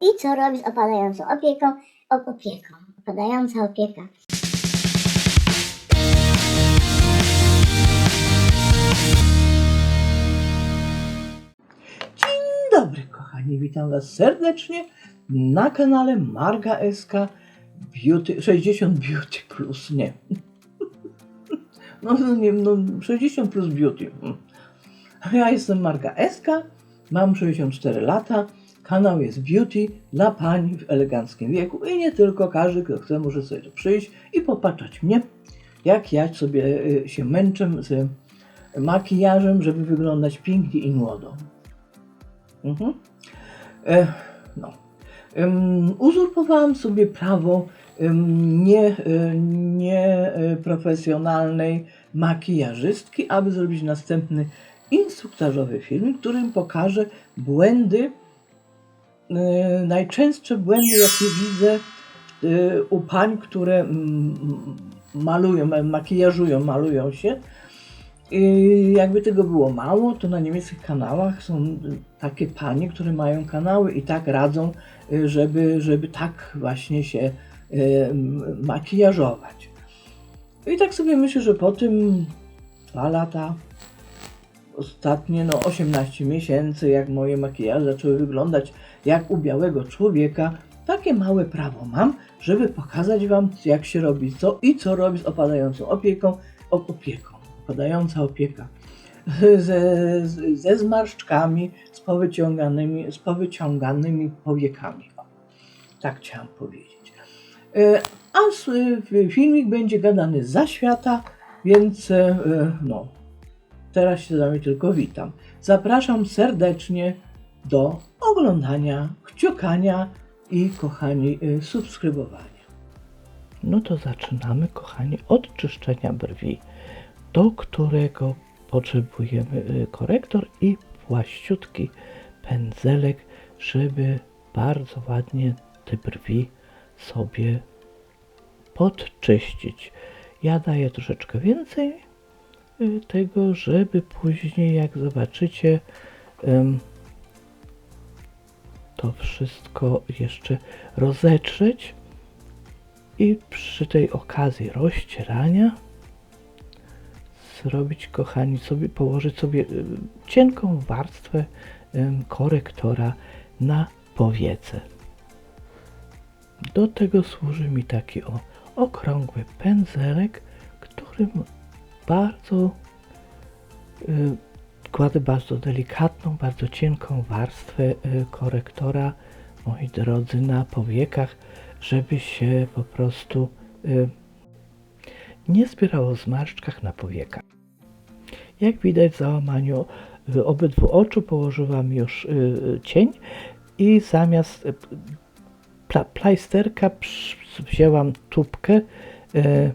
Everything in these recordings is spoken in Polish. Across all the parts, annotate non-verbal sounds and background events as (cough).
I co robi z opadającą opieką? Opieką. Opadająca opieka. Dzień dobry, kochani. Witam Was serdecznie na kanale Marga SK Beauty, 60 Beauty Plus, nie. (laughs) No, nie, no 60 plus Beauty. Ja jestem Marga SK, mam 64 lata. Kanał jest Beauty dla pań w eleganckim wieku i nie tylko. Każdy, kto chce, może sobie tu przyjść i popatrzeć mnie, jak ja sobie y, się męczę z makijażem, żeby wyglądać pięknie i młodo. Mhm. E, no. Em, uzurpowałam sobie prawo em, nie, e, nie e, profesjonalnej makijażystki, aby zrobić następny instruktażowy film, w którym pokażę błędy, e, najczęstsze błędy, jakie widzę e, u pań, które mm, malują, makijażują, malują się. I jakby tego było mało, to na niemieckich kanałach są y, takie panie, które mają kanały i tak radzą, y, żeby, żeby tak właśnie się y, makijażować. I tak sobie myślę, że po tym dwa lata, ostatnie no 18 miesięcy, jak moje makijaże zaczęły wyglądać jak u białego człowieka, takie małe prawo mam, żeby pokazać Wam, jak się robi co i co robi z opadającą opieką, op- opieką opadająca opieka, ze, ze zmarszczkami, z powyciąganymi, z powyciąganymi powiekami. O, tak chciałam powiedzieć. E, A w- filmik będzie gadany za świata, więc e, no, teraz się z Wami tylko witam. Zapraszam serdecznie do oglądania, kciukania i kochani, e, subskrybowania. No to zaczynamy, kochani, od czyszczenia brwi do którego potrzebujemy y, korektor i płaściutki pędzelek, żeby bardzo ładnie te brwi sobie podczyścić. Ja daję troszeczkę więcej y, tego, żeby później, jak zobaczycie, to wszystko jeszcze rozetrzeć i przy tej okazji rozcierania zrobić, kochani, sobie położyć sobie y, cienką warstwę korektora na powiece. Do tego służy mi taki o, okrągły pędzelek, którym bardzo y, kładę bardzo delikatną, bardzo cienką warstwę y, korektora, moi drodzy, na powiekach, żeby się po prostu y, nie zbierało w zmarszczkach na powiekach. Jak widać w załamaniu y, obydwu oczu położyłam już y, cień i zamiast y, pla, plajsterka wzięłam tubkę, y,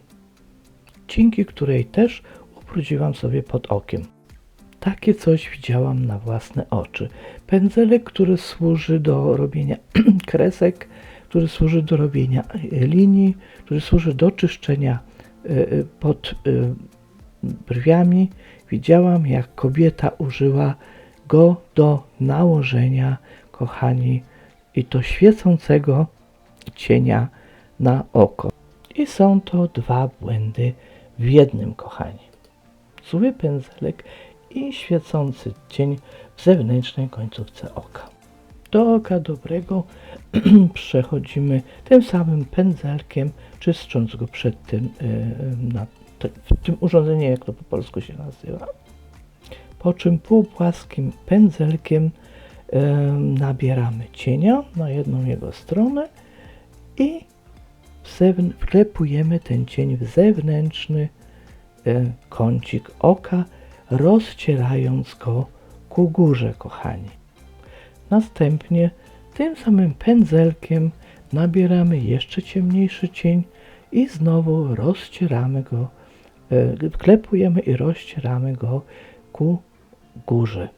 dzięki której też ubrudziłam sobie pod okiem. Takie coś widziałam na własne oczy. Pędzelek, który służy do robienia (clears throat) kresek, który służy do robienia y, linii, który służy do czyszczenia y, y, pod brwiami. Widziałam, jak kobieta użyła go do nałożenia, kochani, i to świecącego cienia na oko. I są to dwa błędy w jednym, kochani. Zły pędzelek i świecący cień w zewnętrznej końcówce oka. Do oka dobrego (clears throat) przechodzimy tym samym pędzelkiem, czyszcząc go przed tym, yy, na te, w tym jak to po polsku się nazywa. Po czym półpłaskim pędzelkiem yy, nabieramy cienia na jedną jego stronę i wklepujemy ten cień w zewnętrzny yy, kącik oka, rozcierając go ku górze, kochani. Następnie tym samym pędzelkiem nabieramy jeszcze ciemniejszy cień i znowu rozcieramy go, e, klepujemy i rozcieramy go ku górze.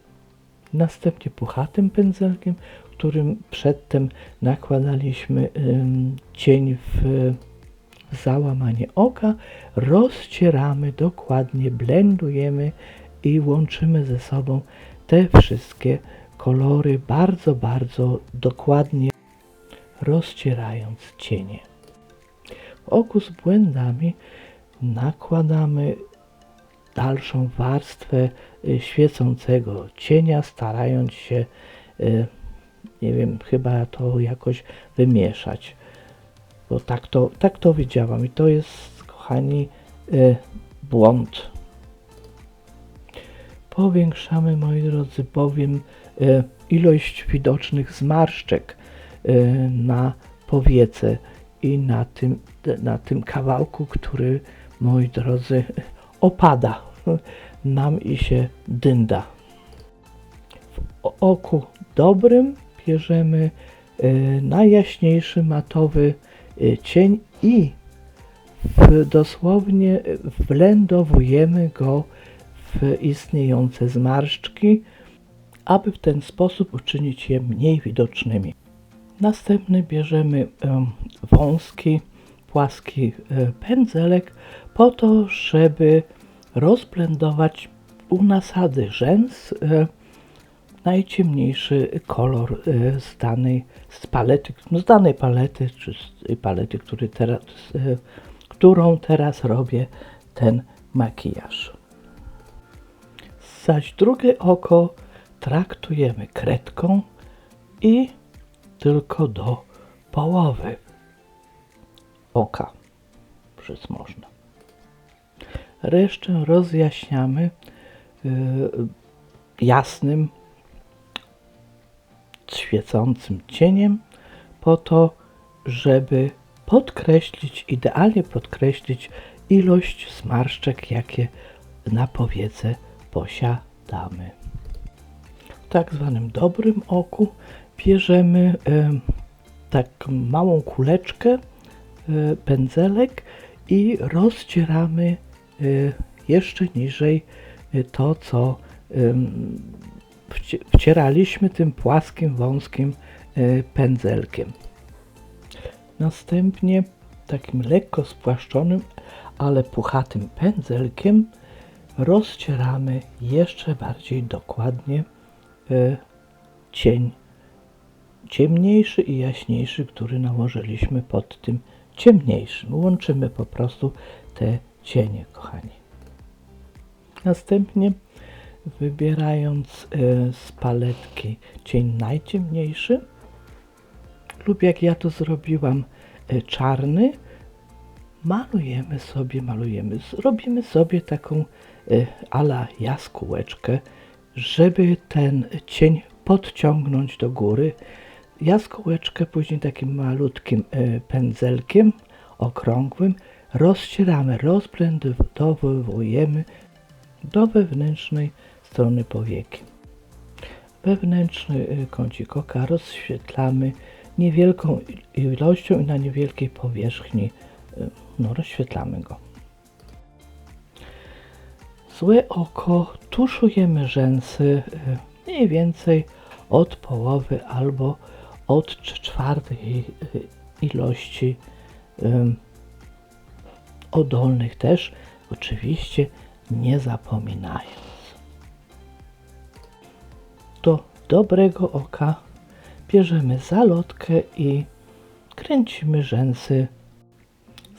Następnie puchatym pędzelkiem, którym przedtem nakładaliśmy cień w załamanie oka, rozcieramy dokładnie, blendujemy i łączymy ze sobą te wszystkie kolory bardzo, bardzo dokładnie rozcierając cienie. W oku z błędami nakładamy dalszą warstwę y, świecącego cienia, starając się, y, nie wiem, chyba to jakoś wymieszać. Bo tak to, tak to widziałam i to jest, kochani, y, błąd. Powiększamy, moi drodzy, bowiem y, ilość widocznych zmarszczek y, na powiece i na tym, na tym kawałku, który, moi drodzy, opada nam i się dynda. W oku dobrym bierzemy y, najjaśniejszy matowy y, cień i dosłownie wblendowujemy go w istniejące zmarszczki, aby w ten sposób uczynić je mniej widocznymi. Następny bierzemy em, wąski, płaski pędzelek po to, żeby rozblendować u nasady rzęs najciemniejszy kolor e, z danej z palety, no z danej palety, czy z palety, który teraz, e, którą teraz robię ten makijaż. Zaś drugie oko traktujemy kredką i tylko do połowy oka, przez można. Resztę rozjaśniamy y, jasnym, świecącym cieniem po to, żeby podkreślić, idealnie podkreślić ilość zmarszczek, jakie na powiece posiadamy. W tak zwanym dobrym oku bierzemy em, taką małą kuleczkę, e, pędzelek i rozcieramy e, jeszcze niżej e, to, co wcieraliśmy tym płaskim, wąskim e, pędzelkiem. Następnie takim lekko spłaszczonym, ale puchatym pędzelkiem rozcieramy jeszcze bardziej dokładnie e, cień ciemniejszy i jaśniejszy, który nałożyliśmy pod tym ciemniejszym. Łączymy po prostu te cienie, kochani. Następnie wybierając e, z paletki cień najciemniejszy. Lub jak ja to zrobiłam e, czarny, malujemy sobie, malujemy, robimy sobie taką e, ala jaskółeczkę, żeby ten cień podciągnąć do góry. Jaskółeczkę później takim malutkim pędzelkiem okrągłym rozcieramy, rozblendowujemy do wewnętrznej strony powieki. Wewnętrzny e, kącik oka rozświetlamy niewielką ilością i na niewielkiej powierzchni e, no, rozświetlamy go. Złe oko tuszujemy rzęsy e, mniej więcej od połowy albo od czwartej ilości odolnych też, oczywiście nie zapominając. Do dobrego oka bierzemy zalotkę i kręcimy rzęsy.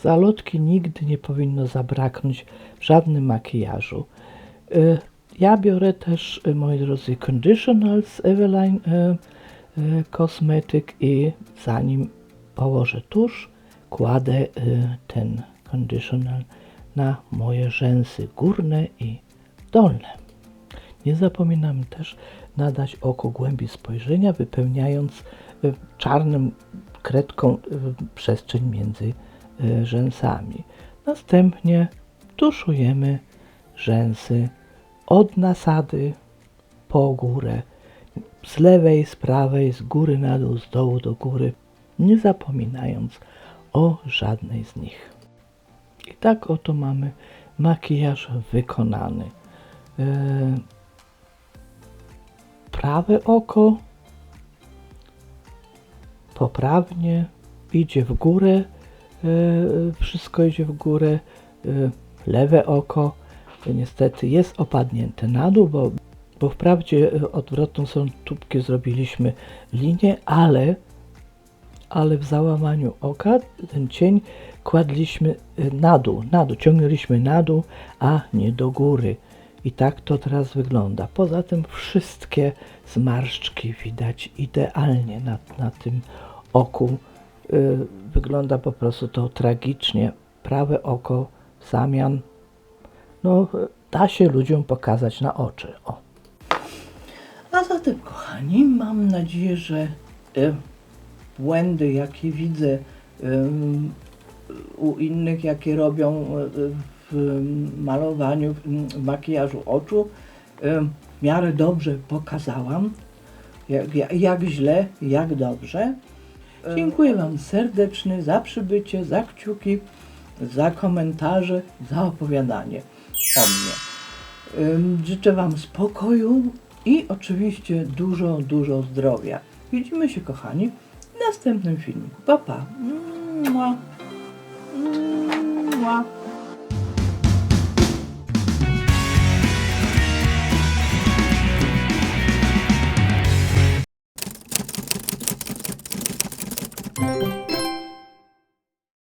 Zalotki nigdy nie powinno zabraknąć w żadnym makijażu. Y, Ja biorę też, y, moi drodzy, Conditional z Eveline y, y, Cosmetic i zanim położę tusz, kładę ten Conditional na moje rzęsy górne i dolne. Nie zapominamy też nadać oku głębi spojrzenia, wypełniając y, czarnym kredką y, przestrzeń między y, rzęsami. Następnie tuszujemy rzęsy od nasady po górę, z lewej, z prawej, z góry na dół, z dołu do góry, nie zapominając o żadnej z nich. I tak oto mamy makijaż wykonany. E, prawe oko poprawnie idzie w górę, e, wszystko idzie w górę. E, lewe oko niestety jest opadnięte na dół, bo, bo wprawdzie e, odwrotną są tubki zrobiliśmy linię, ale ale w załamaniu oka ten cień kładliśmy na dół, na dół, ciągnęliśmy na dół, a nie do góry. I tak to teraz wygląda. Poza tym wszystkie zmarszczki widać idealnie na, na tym oku. Y, wygląda po prostu to tragicznie. Prawe oko zamian no, da się ludziom pokazać na oczy. O. A zatem, kochani, mam nadzieję, że e, błędy, jakie widzę em, u innych, jakie robią e, w malowaniu, w makijażu oczu, w miarę dobrze pokazałam. Jak, jak, jak źle, jak dobrze. Dziękuję Wam serdecznie za przybycie, za kciuki, za komentarze, za opowiadanie o mnie. Życzę Wam spokoju i oczywiście dużo, dużo zdrowia. Widzimy się, kochani, w następnym filmiku. Pa, pa. Mua. Mua.